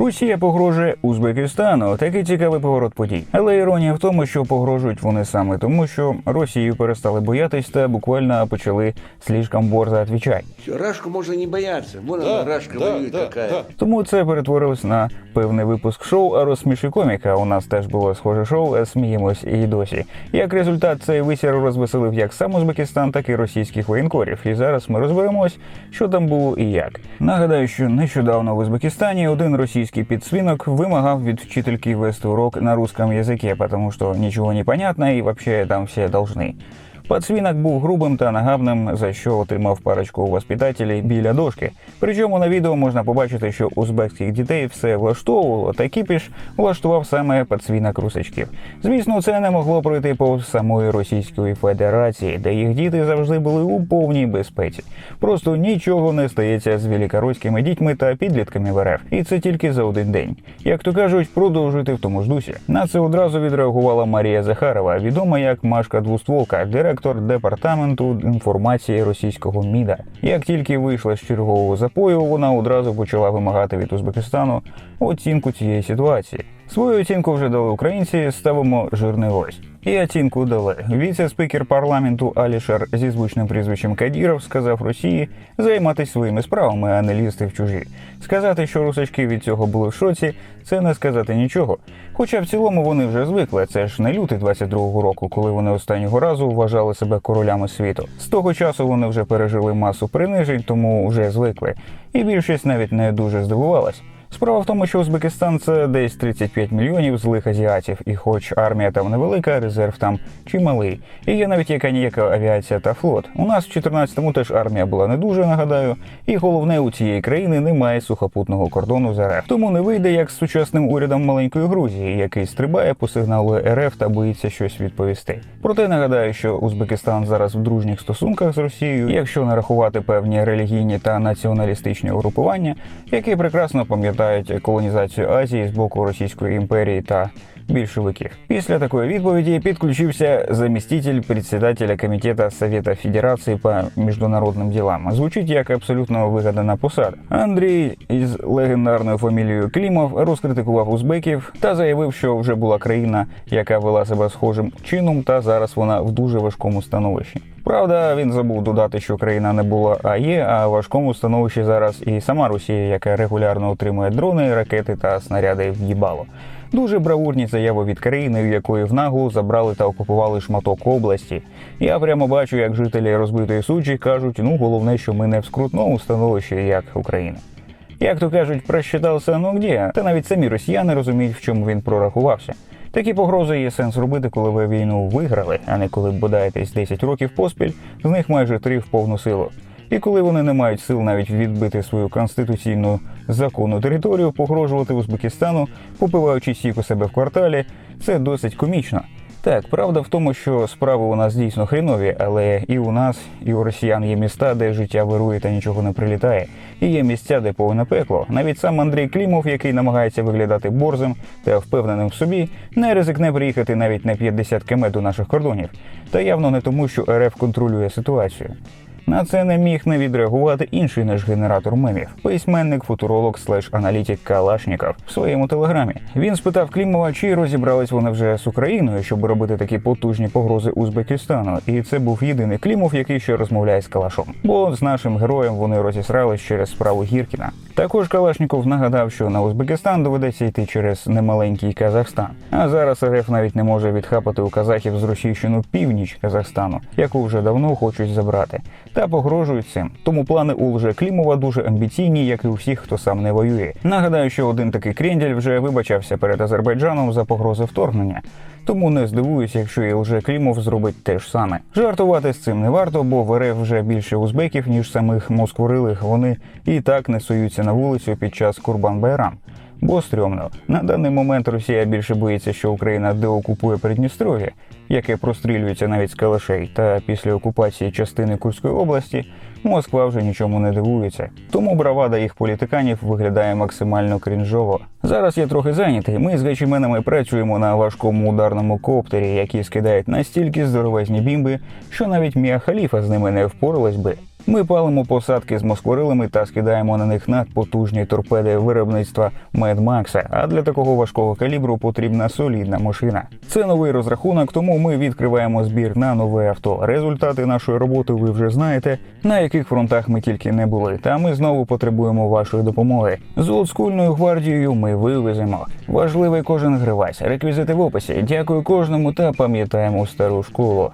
Росія погрожує Узбекистану. Такий цікавий поворот подій. Але іронія в тому, що погрожують вони саме тому, що Росію перестали боятись та буквально почали слишком борзо відвічати. Рашку можно не бояться. Вон Да, Рашка да, воюет да, какая. да. Тому це перетворилось на певний випуск шоу а розсміши коміка. У нас теж було схоже шоу, а сміємось і досі. Як результат, цей висір розвеселив як сам Узбекистан, так і російських воєнкорів. І зараз ми розберемось, що там було і як. Нагадаю, що нещодавно в Узбекистані один російський підсвінок вимагав від вчительки вести урок на русском языке, потому что ничего не понятно и вообще там все должны. Подсвінок був грубим та нагабним, за що отримав парочку воспитателей біля дошки. Причому на відео можна побачити, що узбекських дітей все влаштовувало, та кіпіш влаштував саме подсвінок русичків. Звісно, це не могло пройти повз самої Російської Федерації, де їх діти завжди були у повній безпеці. Просто нічого не стається з великоруськими дітьми та підлітками в РФ. І це тільки за один день. Як то кажуть, продовжуйте в тому ж дусі. На це одразу відреагувала Марія Захарова, відома як Машка Двустволка, директор департаменту інформації російського МІДа. Як тільки вийшла з чергового запою, вона одразу почала вимагати від Узбекистану оцінку цієї ситуації. Свою оцінку вже дали українці. Ставимо жирний ось. І оцінку дали. Віце-спікер парламенту Алішер зі звучним прізвищем Кадіров сказав Росії займатися своїми справами, а не лізти в чужі. Сказати, що русачки від цього були в шоці, це не сказати нічого. Хоча в цілому вони вже звикли. Це ж не лютий 22-го року, коли вони останнього разу вважали себе королями світу. З того часу вони вже пережили масу принижень, тому вже звикли. І більшість навіть не дуже здивувалась. Справа в тому, що Узбекистан це десь 35 мільйонів злих азіатів, і хоч армія там невелика, резерв там чималий. І є навіть яка ніяка авіація та флот. У нас в 14-му теж армія була не дуже, нагадаю. І головне, у цієї країни немає сухопутного кордону з РФ. Тому не вийде як з сучасним урядом маленької Грузії, який стрибає по сигналу РФ та боїться щось відповісти. Проте нагадаю, що Узбекистан зараз в дружніх стосунках з Росією, якщо не рахувати певні релігійні та націоналістичні угрупування, які прекрасно пам'ятають колонізацію Азії з боку Російської імперії та більшовиків. Після такої відповіді підключився заміститель председателя комітету Совета Федерації по міжнародним ділам. Звучить як абсолютно вигадана посада. Андрій із легендарною фамілією Клімов розкритикував узбеків та заявив, що вже була країна, яка вела себе схожим чином, та зараз вона в дуже важкому становищі. Правда, він забув додати, що країна не була, а є, а в важкому становищі зараз і сама Росія, яка регулярно отримує дрони, ракети та снаряди в їбало. Дуже бравурні заяви від країни, в якої в наглу забрали та окупували шматок області. Я прямо бачу, як жителі розбитої суджі кажуть: ну головне, що ми не в скрутному становищі, як Україна. Як то кажуть, просчитався ну где, та навіть самі росіяни розуміють, в чому він прорахувався. Такі погрози є сенс робити, коли ви війну виграли, а не коли бодаєтесь 10 років поспіль, з них майже 3 в повну силу. І коли вони не мають сил навіть відбити свою конституційну законну територію, погрожувати Узбекистану, попиваючи сік у себе в кварталі, це досить комічно. Так, правда в тому, що справи у нас дійсно хрінові, але і у нас, і у росіян є міста, де життя вирує та нічого не прилітає. І є місця, де повне пекло. Навіть сам Андрій Клімов, який намагається виглядати борзим та впевненим в собі, не ризикне приїхати навіть на 50 км до наших кордонів. Та явно не тому, що РФ контролює ситуацію. На це не міг не відреагувати інший наш генератор мемів, письменник, футуролог слеш аналітик Калашніков в своєму телеграмі. Він спитав Клімова, чи розібрались вони вже з Україною, щоб робити такі потужні погрози Узбекистану. І це був єдиний Клімов, який ще розмовляє з Калашом. Бо з нашим героєм вони розісрались через справу Гіркіна. Також Калашніков нагадав, що на Узбекистан доведеться йти через немаленький Казахстан. А зараз РФ навіть не може відхапати у казахів зросійщину північ Казахстану, яку вже давно хочуть забрати та погрожують цим. Тому плани у Лже Клімова дуже амбіційні, як і у всіх, хто сам не воює. Нагадаю, що один такий крендель вже вибачався перед Азербайджаном за погрози вторгнення. Тому не здивуюся, якщо і Лже Клімов зробить те ж саме. Жартувати з цим не варто, бо в РФ вже більше узбеків ніж самих москворилих. Вони і так не суються на вулицю під час Курбан Байрам. Бо стрьомно. На даний момент Росія більше боїться, що Україна деокупує Придністров'я, яке прострілюється навіть з калашей, та після окупації частини Курської області Москва вже нічому не дивується. Тому бравада їх політиканів виглядає максимально крінжово. Зараз я трохи зайнятий. Ми з гачіменами працюємо на важкому ударному коптері, які скидають настільки здоровезні бімби, що навіть Мія Халіфа з ними не впоралась би. Ми палимо посадки з москворилами та скидаємо на них надпотужні торпеди виробництва Медмакса. А для такого важкого калібру потрібна солідна машина. Це новий розрахунок, тому ми відкриваємо збір на нове авто. Результати нашої роботи ви вже знаєте, на яких фронтах ми тільки не були. Та ми знову потребуємо вашої допомоги. З олдскульною гвардією ми вивеземо. Важливий кожен гривась. Реквізити в описі. Дякую кожному та пам'ятаємо стару школу.